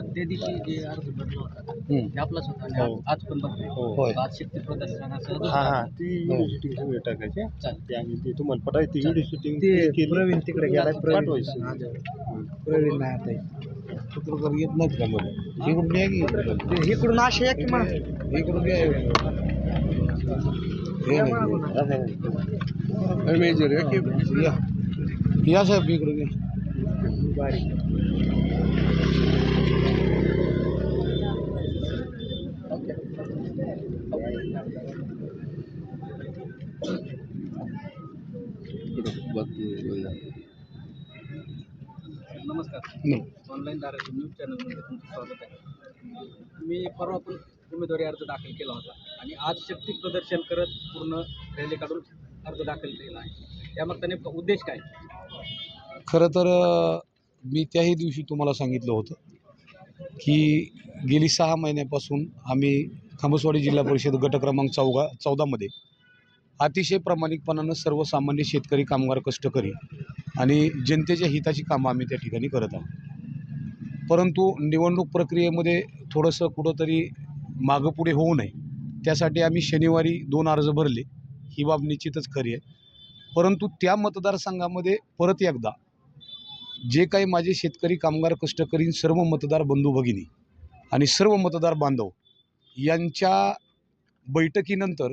दिवशी जे अर्ज़ भरला होता ते आपलाच होता आणि आज- आज पण भरतोय होय. आज शक्ती प्रदर्शनाचं हा हा. ती व्हिडिओ शूटिंग सगळे टाकायचे. चालेल. ते आम्ही ते तुम्हाला पटाय ती व्हिडिओ शूटिंग ते प्रवीण तिकडे गेला प्रवीण पाठवायचं. प्रवीण. नाही आता चित्रकार येत नाहीत का मध्ये इकडून या की ते इकडून असे या की म्हणा इकडून या. मेजर या. या साहेब इकडून या. नमस्कार. ऑनलाईन धाराशिव न्यूज चॅनलमध्ये तुमचं स्वागत आहे. मी परवा पण उमेदवारी अर्ज दाखल केला होता आणि आज शक्ती प्रदर्शन करत पूर्ण रॅली काढून अर्ज दाखल केला आहे. त्यामागचा नेमका उद्देश काय? खरं तर मी त्याही दिवशी तुम्हाला सांगितलं होतं की गेली सहा महिन्यापासून आम्ही खामसवाडी जिल्हा परिषद गट क्रमांक चौगा चौदामध्ये अतिशय प्रामाणिकपणानं सर्वसामान्य शेतकरी कामगार कष्टकरी आणि जनतेच्या हिताची कामं आम्ही त्या ठिकाणी करत आहोत. परंतु निवडणूक प्रक्रियेमध्ये थोडंसं कुठंतरी मागं पुढे होऊ नये त्यासाठी आम्ही शनिवारी दोन अर्ज भरले. ही बाब निश्चितच खरी आहे. परंतु त्या मतदारसंघामध्ये परत एकदा जे काही माझे शेतकरी कामगार कष्टकरी सर्व मतदार बंधू भगिनी आणि सर्व मतदार बांधव यांच्या बैठकीनंतर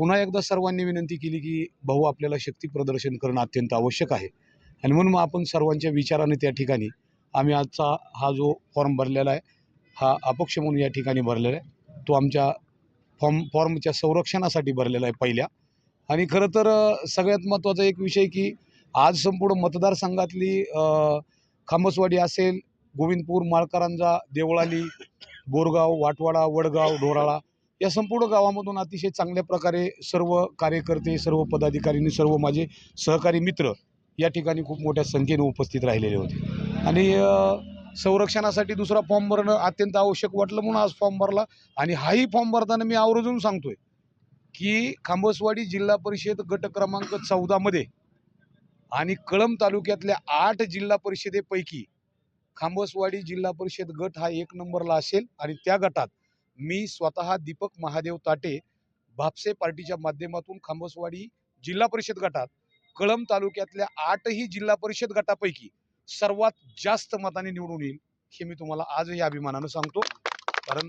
पुन्हा एकदा सर्वांनी विनंती केली की भाऊ आपल्याला शक्ती प्रदर्शन करणं अत्यंत आवश्यक आहे. आणि म्हणून मग आपण सर्वांच्या विचाराने त्या ठिकाणी आम्ही आजचा हा जो फॉर्म भरलेला आहे हा अपक्ष म्हणून या ठिकाणी भरलेला आहे. तो आमच्या फॉर्म फॉर्मच्या संरक्षणासाठी भरलेला आहे पहिल्या. आणि खरं तर सगळ्यात महत्त्वाचा एक विषय की आज संपूर्ण मतदारसंघातली खांबसवाडी असेल गोविंदपूर माळकरांजा देवळाली बोरगाव वाटवाडा वडगाव ढोराळा या संपूर्ण गावामधून अतिशय चांगल्या प्रकारे सर्व कार्यकर्ते सर्व पदाधिकारी सर्व माझे सहकारी मित्र या ठिकाणी खूप मोठ्या संख्येने उपस्थित राहिलेले होते. आणि संरक्षणासाठी दुसरा फॉर्म भरणं अत्यंत आवश्यक वाटलं म्हणून आज फॉर्म भरला. आणि हाही फॉर्म भरताना मी आवर्जून सांगतोय की खांबसवाडी जिल्हा परिषद गट क्रमांक चौदामध्ये आणि कळंब तालुक्यातल्या आठ जिल्हा परिषदेपैकी खांबसवाडी जिल्हा परिषद गट हा एक नंबरला असेल आणि त्या गटात मी स्वतः दीपक महादेव ताटे भापसे पार्टीच्या माध्यमातून खांबसवाडी जिल्हा परिषद गटात कळंब तालुक्यातल्या आठही जिल्हा परिषद गटापैकी सर्वात जास्त मताने निवडून येईल हे मी तुम्हाला आजही अभिमानानं सांगतो. कारण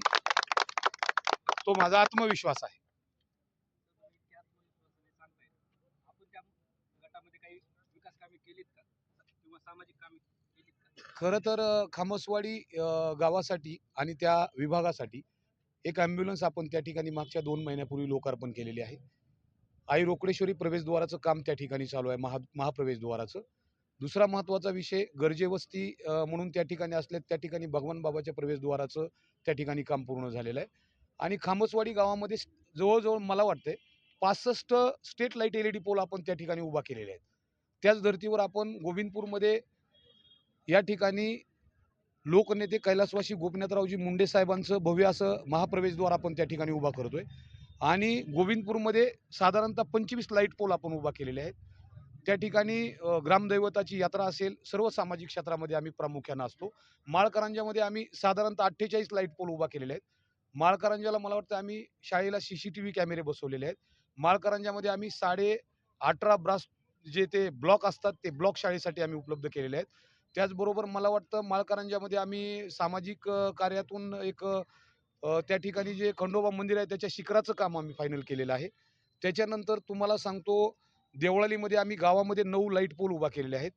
तो माझा आत्मविश्वास आहे. खरं तर खामसवाडी गावासाठी आणि त्या विभागासाठी एक ॲम्ब्युलन्स आपण त्या ठिकाणी मागच्या दोन महिन्यापूर्वी लोकार्पण केलेली आहे. आई रोकडेश्वरी प्रवेशद्वाराचं काम त्या ठिकाणी चालू आहे महा महाप्रवेशद्वाराचं. दुसरा महत्त्वाचा विषय गरजेवस्ती म्हणून त्या ठिकाणी असल्यात त्या ठिकाणी भगवान बाबाच्या प्रवेशद्वाराचं त्या ठिकाणी काम पूर्ण झालेलं आहे. आणि खामसवाडी गावामध्ये जवळजवळ मला वाटते पासष्ट street light L E D pole आपण त्या ठिकाणी उभा केलेले आहेत. त्याच धर्तीवर आपण गोविंदपूरमध्ये या ठिकाणी लोकनेते कैलासवासी गोपीनाथरावजी मुंडे साहेबांचं भव्य असं महाप्रवेशद्वार आपण त्या ठिकाणी उभा करतोय. आणि गोविंदपूरमध्ये साधारणतः पंचवीस लाइट पोल आपण उभा केलेले आहेत. त्या ठिकाणी ग्रामदैवताची यात्रा असेल सर्व सामाजिक क्षेत्रामध्ये आम्ही प्रामुख्यानं असतो. माळकरांजामध्ये आम्ही साधारणतः अठ्ठेचाळीस लाइट पोल उभा केलेले आहेत. माळकरांजाला मला वाटतं आम्ही शाळेला सी सी टी व्ही कॅमेरे बसवलेले आहेत. माळकरांजामध्ये आम्ही साडे अठरा ब्रास जे ते ब्लॉक असतात ते ब्लॉक शाळेसाठी आम्ही उपलब्ध केलेले आहेत. त्याचबरोबर मला वाटतं माळकरांजामध्ये आम्ही सामाजिक कार्यातून एक त्या ठिकाणी जे खंडोबा मंदिर आहे त्याच्या शिखराचं काम आम्ही फायनल केलेलं आहे. त्याच्यानंतर तुम्हाला सांगतो देवळालीमध्ये आम्ही गावामध्ये नऊ लाइट पोल उभा केलेले आहेत.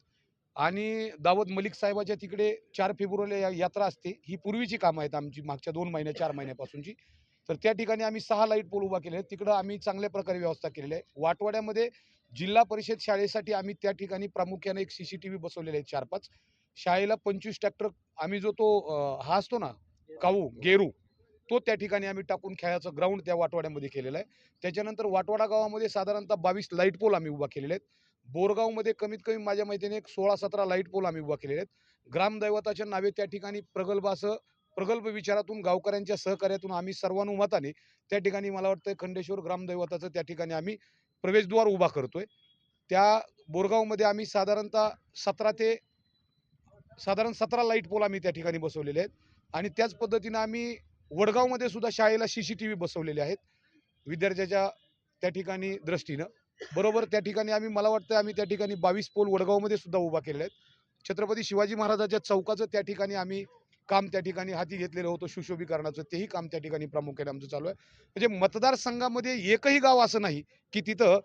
आणि दावत मलिक साहेबाच्या तिकडे चार फेब्रुवारीला या- यात्रा असते. ही पूर्वीची कामं आहेत आमची मागच्या दोन महिन्या चार महिन्यापासूनची. तर त्या ठिकाणी आम्ही सहा लाइट पोल उभा केले. आहेत तिकडं आम्ही चांगल्या प्रकारे व्यवस्था केलेली आहे. वाटवाड्यामध्ये जिल्हा परिषद शाळेसाठी आम्ही त्या ठिकाणी प्रामुख्याने एक सी सी टी व्ही बसवलेले आहेत चार पाच. शाळेला पंचवीस ट्रॅक्टर आम्ही जो तो हा असतो ना काऊ गेरू तो त्या ठिकाणी आम्ही टाकून खेळाचं ग्राउंड त्या वाटवाड्यामध्ये केलेलं आहे. त्याच्यानंतर वाटवाडा गावामध्ये साधारणतः बावीस लाइट पोल आम्ही उभा केलेले आहेत. बोरगावमध्ये कमीत कमी माझ्या माहितीने एक सोळा सतरा लाइट पोल आम्ही उभा केलेले आहेत. ग्रामदैवताच्या नावे त्या ठिकाणी प्रगल्भ असं प्रगल्भ विचारातून गावकऱ्यांच्या सहकार्यातून आम्ही सर्वानुमताने त्या ठिकाणी मला वाटतं खंडेश्वर ग्रामदैवताचं त्या ठिकाणी आम्ही प्रवेशद्वार उभा करतोय. त्या बोरगावमध्ये आम्ही साधारणतः सतरा ते साधारण सतरा लाइट पोल आम्ही त्या ठिकाणी बसवलेले आहेत. आणि त्याच पद्धतीनं आम्ही वडगावमध्ये सुद्धा शाळेला सी सी टी व्ही बसवलेले आहेत. विद्यार्थ्याच्या त्या ठिकाणी दृष्टीनं. बरोबर त्या ठिकाणी आम्ही मला वाटतं आम्ही त्या ठिकाणी बावीस पोल वडगावमध्ये सुद्धा उभा केलेले आहेत. छत्रपती शिवाजी महाराजाच्या चौकाचं त्या ठिकाणी आम्ही काम त्या ठिकाणी हाती घेतलेलं होतं सुशोभीकरणाचं. तेही काम त्या ठिकाणी प्रामुख्याने आमचं चालू आहे. म्हणजे मतदारसंघामध्ये एकही गाव असं नाही की तिथं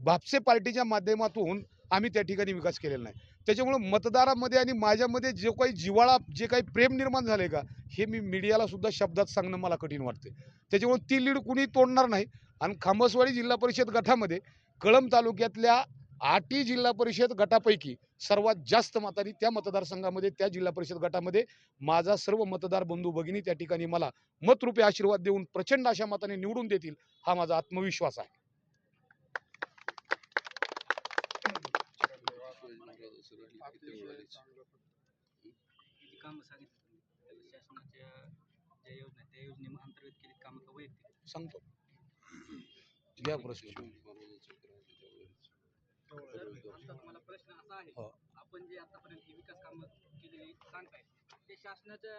भापसे पार्टीच्या माध्यमातून आम्ही त्या ठिकाणी विकास केलेला नाही. त्याच्यामुळं मतदारामध्ये आणि माझ्यामध्ये जो काही जिव्हाळा जे काही प्रेम निर्माण झाले का हे मी मीडियाला सुद्धा शब्दात सांगणं मला कठीण वाटते त्याच्यामुळे ती लीड कुणी तोडणार नाही. आणि खांबसवाडी जिल्हा परिषद गटामध्ये कळंब तालुक्यातल्या आठी जिल्हा परिषद गटापैकी सर्वात जास्त मतांनी त्या मतदारसंघामध्ये त्या जिल्हा परिषद गटामध्ये माझा सर्व मतदार बंधू भगिनी त्या ठिकाणी मला मतरूपी आशीर्वाद देऊन प्रचंड अशा मताने निवडून देतील हा माझा आत्मविश्वास आहे. सांगतो. घ्या प्रश्न. प्रश्न असा आहे हो. आपण जे आतापर्यंत विकास कामं केलेली सांगताय ते शासनाच्या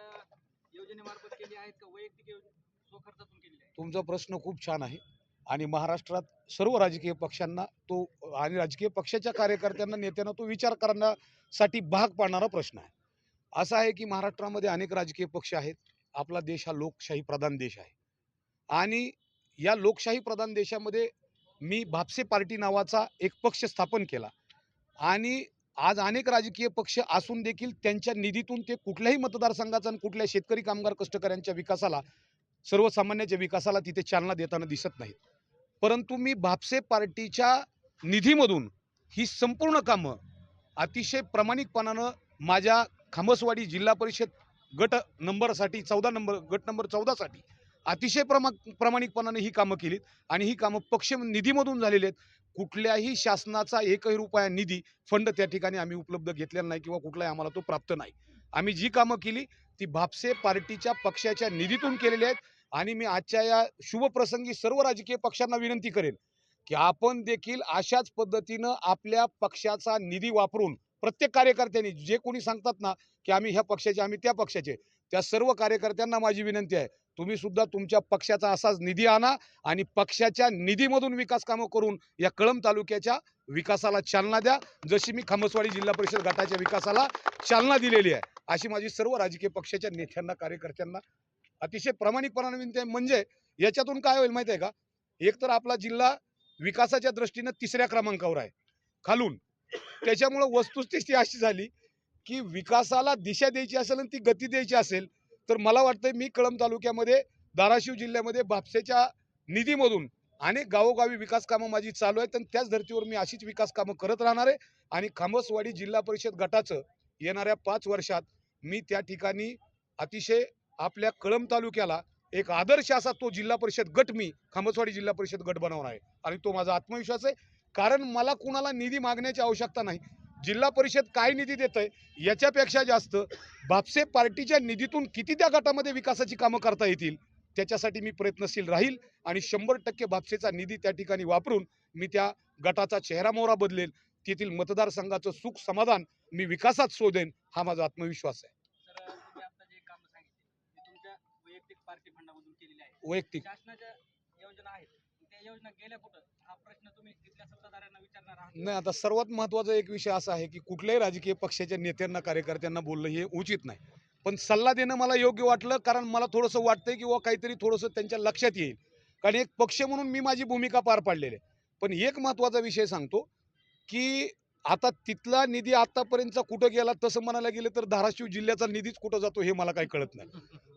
योजनेमार्फत केली आहेत का वैयक्तिक स्वखर्चातून केलेली आहे तुमचा प्रश्न खूप छान आहे आणि महाराष्ट्रात सर्व राजकीय पक्षांना तो आणि राजकीय पक्षाच्या कार्यकर्त्यांना नेत्यांना तो विचार करण्यासाठी भाग पाडणारा प्रश्न आहे. असा आहे की महाराष्ट्रामध्ये अनेक राजकीय पक्ष आहेत आपला देश हा लोकशाही प्रधान देश आहे. आणि या लोकशाही प्रधान देशामध्ये मी भापसे पार्टी नावाचा एक पक्ष स्थापन केला. आणि आज अनेक राजकीय पक्ष असून देखील त्यांच्या निधीतून ते कुठल्याही मतदारसंघाचा आणि कुठल्या शेतकरी कामगार कष्टकऱ्यांच्या विकासाला सर्वसामान्याच्या विकासाला तिथे चालना देताना दिसत नाहीत. परंतु मी भापसे पार्टीच्या निधीमधून ही संपूर्ण कामं अतिशय प्रामाणिकपणानं माझ्या खामसवाडी जिल्हा परिषद गट नंबरसाठी चौदा नंबर गट नंबर चौदासाठी अतिशय प्रमा प्रामाणिकपणाने ही कामं केलीत आणि ही कामं पक्ष निधीमधून झालेली आहेत. कुठल्याही शासनाचा एकही रुपया निधी फंड त्या ठिकाणी आम्ही उपलब्ध घेतलेला नाही किंवा कुठलाही आम्हाला तो प्राप्त नाही. आम्ही जी कामं केली ती भापसे पार्टीच्या पक्षाच्या निधीतून केलेली आहेत आणि मी आजच्या या शुभप्रसंगी सर्व राजकीय पक्षांना विनंती करेन की आपण देखील अशाच पद्धतीनं आपल्या पक्षाचा निधी वापरून प्रत्येक कार्यकर्त्यांनी जे कोणी सांगतात ना की आम्ही ह्या पक्षाचे आम्ही त्या पक्षाचे त्या सर्व कार्यकर्त्यांना माझी विनंती आहे. तुम्ही सुद्धा तुमच्या पक्षाचा असाच निधी आणा आणि पक्षाच्या निधीमधून विकास कामं करून या कळंब तालुक्याच्या विकासाला चालना द्या. जशी मी खामसवाडी जिल्हा परिषद गटाच्या विकासाला चालना दिलेली आहे अशी माझी सर्व राजकीय पक्षाच्या नेत्यांना कार्यकर्त्यांना अतिशय प्रामाणिकपणाने विनंती आहे. म्हणजे याच्यातून काय होईल माहिती आहे का? एक तर आपला जिल्हा विकासाच्या दृष्टीनं तिसऱ्या क्रमांकावर आहे. खालून. त्याच्यामुळं वस्तुस्थिती अशी झाली की विकासाला दिशा द्यायची असेल आणि ती गती द्यायची असेल तर मला वाटतं मी कळंब तालुक्यामध्ये धाराशिव जिल्ह्यामध्ये बापसेच्या निधीमधून अनेक गावोगावी विकास कामं माझी चालू आहेत आणि त्याच धर्तीवर मी अशीच विकास कामं करत राहणार आहे. आणि खामसवाडी जिल्हा परिषद गटाचं येणाऱ्या पाच वर्षात मी त्या ठिकाणी अतिशय आपल्या कळंब तालुक्याला एक आदर्श असा तो जिल्हा परिषद गट मी खामसवाडी जिल्हा परिषद गट बनवणार आहे. आणि तो माझा आत्मविश्वास आहे. कारण मला कुणाला निधी मागण्याची आवश्यकता नाही. जिल्हा परिषद काय निधी देत आहे याच्यापेक्षा जास्त भापसे पार्टीच्या निधीतून किती त्या गटामध्ये विकासाची कामं करता येतील त्याच्यासाठी मी प्रयत्नशील राहील आणि शंभर टक्के भापसेचा निधी त्या ठिकाणी वापरून मी त्या गटाचा चेहरा मोहरा बदलेल तेथील मतदारसंघाचं सुख समाधान मी विकासात शोधेन हा माझा आत्मविश्वास आहे. वैयक्तिक पार्टी फंडामधून केलेली आहे वैयक्तिक. शासनाच्या योजना आहेत त्या योजना गेल्या कुठं? हा प्रश्न तुम्ही तिथल्या सत्ताधाऱ्यांना विचारणार आहात नाही आता सर्वात महत्त्वाचा एक विषय असा आहे की कुठल्याही राजकीय पक्षाच्या नेत्यांना कार्यकर्त्यांना बोलणं हे उचित नाही. पण सल्ला देणं मला योग्य वाटलं कारण मला थोडंसं वाटतंय किंवा काहीतरी थोडंसं त्यांच्या लक्षात येईल. कारण एक पक्ष म्हणून मी माझी भूमिका पार पाडलेली आहे. पण एक महत्त्वाचा विषय सांगतो की आता तिथला निधी आतापर्यंतचा कुठं गेला तसं म्हणायला गेलं तर धाराशिव जिल्ह्याचा निधीच कुठं जातो हे मला काही कळत नाही.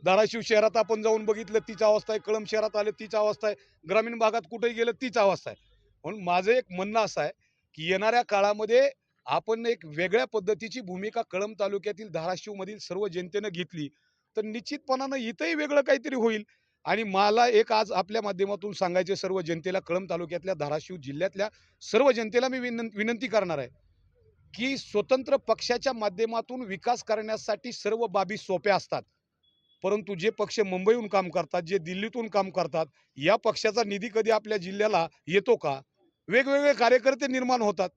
धाराशिव शहरात आपण जाऊन बघितलं तीच अवस्था आहे. कळम शहरात आलं तीच अवस्था आहे. ग्रामीण भागात कुठेही गेलं तीच अवस्था आहे. म्हणून माझं एक म्हणणं असं आहे की येणाऱ्या काळामध्ये आपण एक वेगळ्या पद्धतीची भूमिका कळंब तालुक्यातील धाराशिवमधील सर्व जनतेनं घेतली तर निश्चितपणानं इथंही वेगळं काहीतरी होईल. आणि मला एक आज आपल्या माध्यमातून सांगायचे सर्व जनतेला कळंब तालुक्यातल्या धाराशिव जिल्ह्यातल्या सर्व जनतेला मी विनं विनंती करणार आहे की स्वतंत्र पक्षाच्या माध्यमातून विकास करण्यासाठी सर्व बाबी सोप्या असतात. परंतु जे पक्ष मुंबईहून काम करतात जे दिल्लीतून काम करतात या पक्षाचा निधी कधी आपल्या जिल्ह्याला येतो का? वेगवेगळे कार्यकर्ते निर्माण होतात.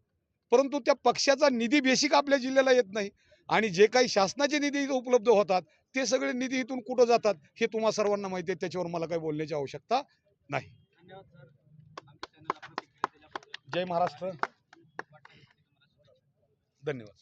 परंतु त्या पक्षाचा निधी बेसिक आपल्या जिल्ह्याला येत नाही. आणि जे काही शासनाचे निधी इथं उपलब्ध होतात ते सगळे निधी इथून कुठं जातात हे तुम्हा सर्वांना माहिती आहे. त्याच्यावर मला काही बोलण्याची आवश्यकता नाही. जय महाराष्ट्र. धन्यवाद.